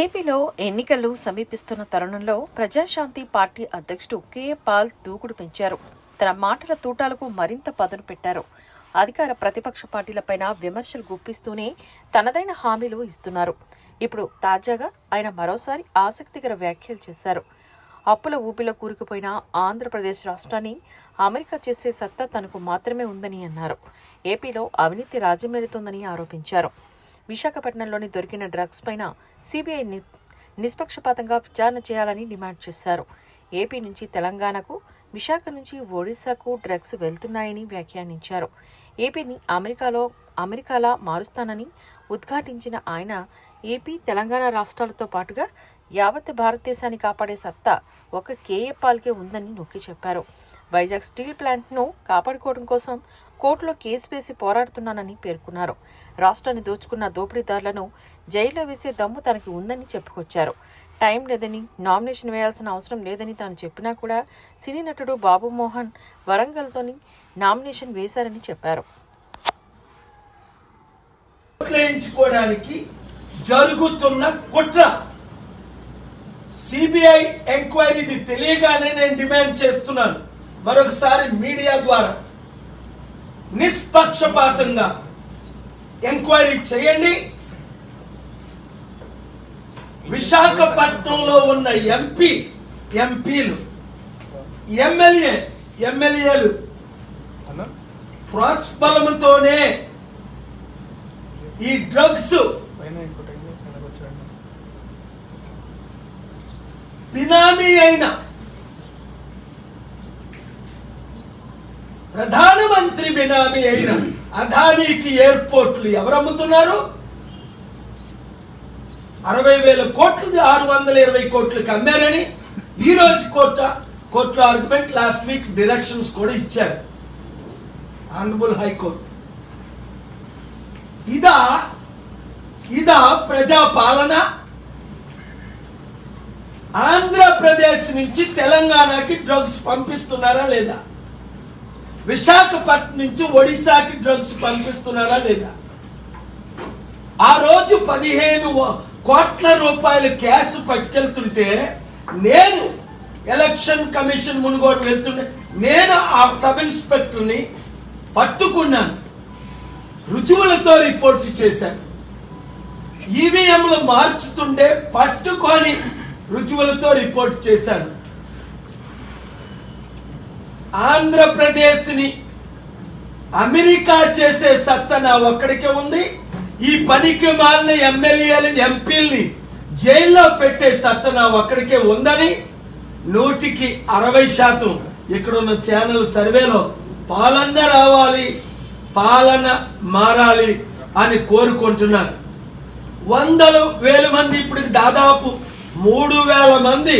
ఏపీలో ఎన్నికలు సమీపిస్తున్న తరుణంలో ప్రజాశాంతి పార్టీ అధ్యక్షుడు కే. పాల్ దూకుడు పెంచారు. తన మాటల తూటాలకు మరింత పదును పెట్టారు. అధికార ప్రతిపక్ష పార్టీలపైన విమర్శలు గుప్పిస్తూనే తనదైన హామీలు ఇస్తున్నారు. ఇప్పుడు తాజాగా ఆయన మరోసారి ఆసక్తికర వ్యాఖ్యలు చేశారు. అప్పుల ఊపిలో కూరుకుపోయిన ఆంధ్రప్రదేశ్ రాష్ట్రాన్ని అమెరికా చేసే సత్తా తనకు మాత్రమే ఉందని అన్నారు. ఏపీలో అవినీతి రాజ్యమేలుతోందని ఆరోపించారు. విశాఖపట్నంలోని దొరికిన డ్రగ్స్ పైన సిబిఐ నిష్పక్షపాతంగా విచారణ చేయాలని డిమాండ్ చేశారు. ఏపీ నుంచి తెలంగాణకు విశాఖ నుంచి ఒడిశాకు డ్రగ్స్ వెళ్తున్నాయని వ్యాఖ్యానించారు. ఏపీని అమెరికాలో అమెరికాలా మారుస్తానని ఉద్ఘాటించిన ఆయన ఏపీ తెలంగాణ రాష్ట్రాలతో పాటుగా యావత్ భారతదేశాన్ని కాపాడే సత్తా ఒక కేఏ పాల్కే ఉందని నొక్కి చెప్పారు. వైజాగ్ స్టీల్ ప్లాంట్ను కాపాడుకోవడం కోసం కోర్టులో కేసు వేసి పోరాడుతున్నానని పేర్కొన్నారు. రాష్ట్రాన్ని దోచుకున్న దోపిడీదారులను జైల్లో వేసే దమ్ము తనకి ఉందని చెప్పుకొచ్చారు. టైం లేదని నామినేషన్ వేయాల్సిన అవసరం లేదని తాను చెప్పినా కూడా సినీ నటుడు బాబు మోహన్ వరంగల్తోని నామినేషన్ వేశారని చెప్పారు. ఓట్లేయించుకోవడానికి జరుగుతున్న కుట్ర. సిబిఐ ఎంక్వైరీది తెలియగానే నేను డిమాండ్ చేస్తున్నాను. మరొకసారి మీడియా ద్వారా. నిష్పక్షపాతంగా ఎంక్వైరీ చేయండి. విశాఖపట్నంలో ఉన్న ఎంపీ ఎంపీలు ఎమ్మెల్యే ఎమ్మెల్యేలు ప్రోత్బలముతోనే ఈ డ్రగ్స్ బినామీ అయిన ప్రధానమంత్రి బినామీ అయిన అదానీకి ఎయిర్పోర్ట్లు ఎవరు అమ్ముతున్నారు? అరవై వేల కోట్లు ఆరు వందల ఇరవై కోట్లకి అమ్మారని ఈరోజు కోట కోర్ట కోర్టులో ఆర్గ్యుమెంట్ లాస్ట్ వీక్ డిరెక్షన్స్ కూడా ఇచ్చారు. ఆనరబుల్ హైకోర్టు ఇదా ఇదా ప్రజాపాలన? ఆంధ్రప్రదేశ్ నుంచి తెలంగాణకి డ్రగ్స్ పంపిస్తున్నారా లేదా? విశాఖపట్నం నుంచి ఒడిశాకి డ్రగ్స్ పంపిస్తున్నారా లేదా? ఆ రోజు పదిహేను కోట్ల రూపాయలు క్యాష్ పట్టుకెళ్తుంటే నేను ఎలక్షన్ కమిషన్ మునుగోడు వెళ్తుండే నేను ఆ సబ్ ఇన్స్పెక్టర్ని పట్టుకున్నాను. రుజువులతో రిపోర్ట్ చేశాను. ఈవీఎంలు మార్చుతుంటే పట్టుకొని రుజువులతో రిపోర్ట్ చేశాను. ఆంధ్రప్రదేశ్ని అమెరికా చేసే సత్తా నా ఒక్కడికే ఉంది. ఈ పనికి మాలిన ఎమ్మెల్యేలు ఎంపీల్ని జైల్లో పెట్టే సత్తా నా ఒక్కడికే ఉందని నూటికి అరవై శాతం ఇక్కడున్న ఛానల్ సర్వేలో పాలన రావాలి పాలన మారాలి అని కోరుకుంటున్నారు. వందలు వేల మంది ఇప్పుడు దాదాపు మూడు వేల మంది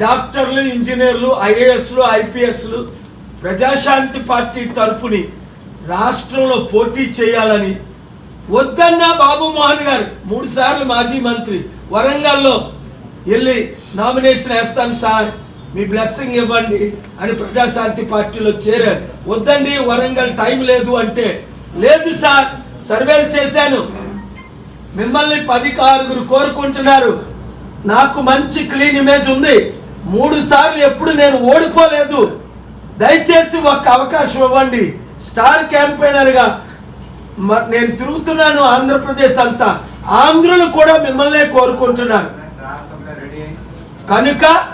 డాక్టర్లు ఇంజనీర్లు ఐఏఎస్లు ఐపీఎస్లు ప్రజాశాంతి పార్టీ తరపుని రాష్ట్రంలో పోటీ చేయాలని వద్దన్న బాబు మోహన్ గారు మూడు సార్లు మాజీ మంత్రి వరంగల్లో వెళ్ళి నామినేషన్ వేస్తాను సార్ మీ బ్లెస్సింగ్ ఇవ్వండి అని ప్రజాశాంతి పార్టీలో చేరారు. వద్దండి వరంగల్ టైం లేదు అంటే లేదు సార్ సర్వేలు చేశాను. మిమ్మల్ని పది ఆరుగురు కోరుకుంటున్నారు. నాకు మంచి క్లీన్ ఇమేజ్ ఉంది. మూడు సార్లు ఎప్పుడు నేను ఓడిపోలేదు. దయచేసి ఒక అవకాశం ఇవ్వండి. స్టార్ క్యాంపెయినర్గా మ- నేను తిరుగుతున్నాను ఆంధ్రప్రదేశ్ అంతా. ఆంధ్రులు కూడా మిమ్మల్నే కోరుకుంటున్నారు. కనుక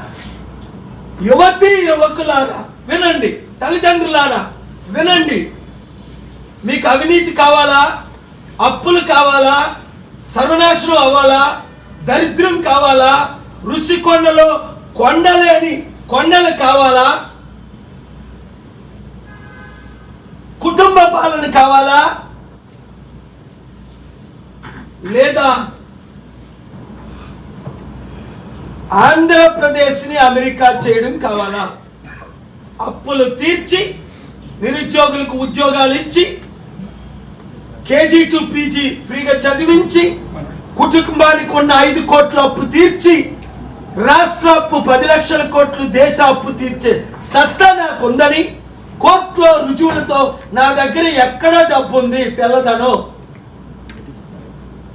యువతి యువకులారా వినండి. తల్లిదండ్రులారా వినండి. మీకు అవినీతి కావాలా? అప్పులు కావాలా? సర్వనాశనం అవ్వాలా? దరిద్రం కావాలా? ఋషికొండలో కొండలేని కొండలు కావాలా? పరిపాలన కావాలా? లేదా ఆంధ్రప్రదేశ్ని అమెరికా చేయడం కావాలా? అప్పులు తీర్చి నిరుద్యోగులకు ఉద్యోగాలు ఇచ్చి కేజీ టు పీజీ ఫ్రీగా చదివించి కుటుంబానికి ఉన్న ఐదు కోట్ల అప్పు తీర్చి రాష్ట్ర అప్పు పది లక్షల కోట్లు దేశ అప్పు తీర్చే సత్తా నాకు ఉందని కోర్టులో రుజువులతో నా దగ్గర ఎక్కడ డబ్బు ఉంది తెల్లదనం?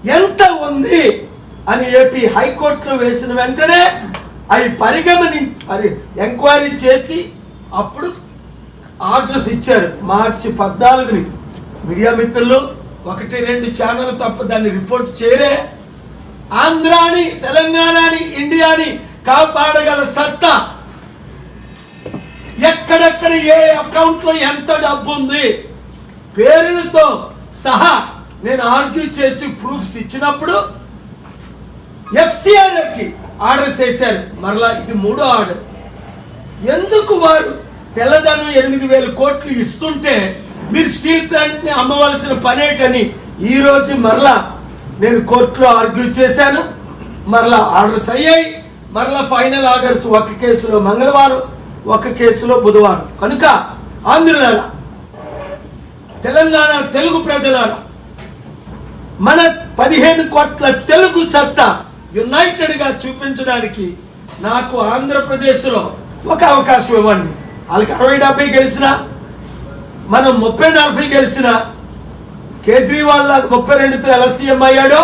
ఎంత ఉంది? అని ఏపీ హైకోర్టులో వేసిన వెంటనే అవి పరిగమని మరి ఎంక్వైరీ చేసి అప్పుడు ఆర్డర్స్ ఇచ్చారు. మార్చి పద్నాలుగుని. మీడియా మిత్రులు ఒకటి రెండు ఛానల్ తప్ప దాన్ని రిపోర్ట్ చేయలే. ఆంధ్రాని తెలంగాణని ఇండియాని కాపాడగల సత్తా ఎవరి ఏ అకౌంట్లో ఎంత డబ్బు ఉంది పేరులతో సహా నేను ఆర్గ్యూ చేసి ప్రూఫ్స్ ఇచ్చినప్పుడు ఎఫ్సిఆర్కి ఆర్డర్ చేశారు. మరలా ఇది మూడో ఆర్డర్. ఎందుకు వారు తెల్లదనం ఎనిమిది వేల కోట్లు ఇస్తుంటే మీరు స్టీల్ ప్లాంట్ని అమ్మవలసిన పనేటని ఈరోజు మరలా నేను కోర్టులో ఆర్గ్యూ చేశాను. మరలా ఆర్డర్స్ అయ్యాయి. మరలా ఫైనల్ ఆర్డర్స్ ఒక కేసులో మంగళవారం. ఒక కేసులో బుధవారం. కనుక ఆంధ్రులారా తెలంగాణ తెలుగు ప్రజలారా మన పదిహేను కోట్ల తెలుగు సత్తా యునైటెడ్గా చూపించడానికి నాకు ఆంధ్రప్రదేశ్లో ఒక అవకాశం ఇవ్వండి. వాళ్ళకి అరవై డెబ్బై గెలిచిన మనం ముప్పై నలభై గెలిచిన కేజ్రీవాల్ ముప్పై రెండుతో ఎలా సీఎం అయ్యాడో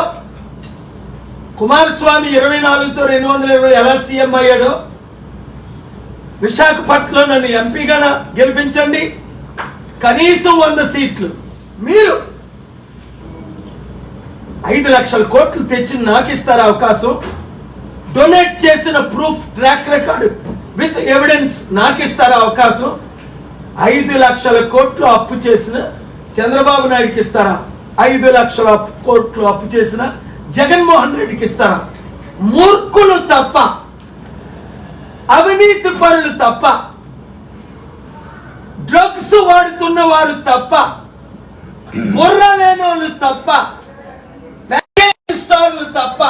కుమారస్వామి ఇరవై నాలుగుతో రెండు వందల ఇరవై ఎలా సీఎం అయ్యాడో విశాఖపట్నంలో నన్ను ఎంపీగా గెలిపించండి. కనీసం వంద సీట్లు. మీరు ఐదు లక్షల కోట్లు తెచ్చి నాకు ఇస్తారు అవకాశం? డొనేట్ చేసిన proof track record with evidence నాకు ఇస్తారు అవకాశం? ఐదు లక్షల కోట్లు అప్పు చేసిన చంద్రబాబు నాయుడుకి ఇస్తారా? ఐదు లక్షల కోట్లు అప్పు చేసిన జగన్మోహన్ రెడ్డికి ఇస్తారా? మూర్ఖులు తప్ప అవినీతి పరులు తప్ప డ్రగ్స్ వాడుతున్న వారు తప్ప బుర్ర లేని వాళ్ళు తప్ప స్టార్లు తప్ప.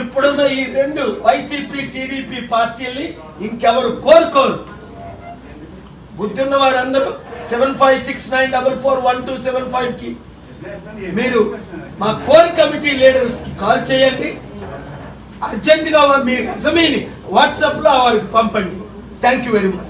ఇప్పుడున్న ఈ రెండు వైసీపీ టీడీపీ పార్టీల్ని ఇంకెవరు కోరుకోరు. బుద్ధి ఉన్న వారందరూ seven five six nine double four one two seven ఫైవ్కి మీరు మా కోర్ కమిటీ లీడర్స్కి కాల్ చేయండి. అర్జెంటుగా మీ రెజమీని వాట్సాప్లో వారికి పంపండి. Thank you very much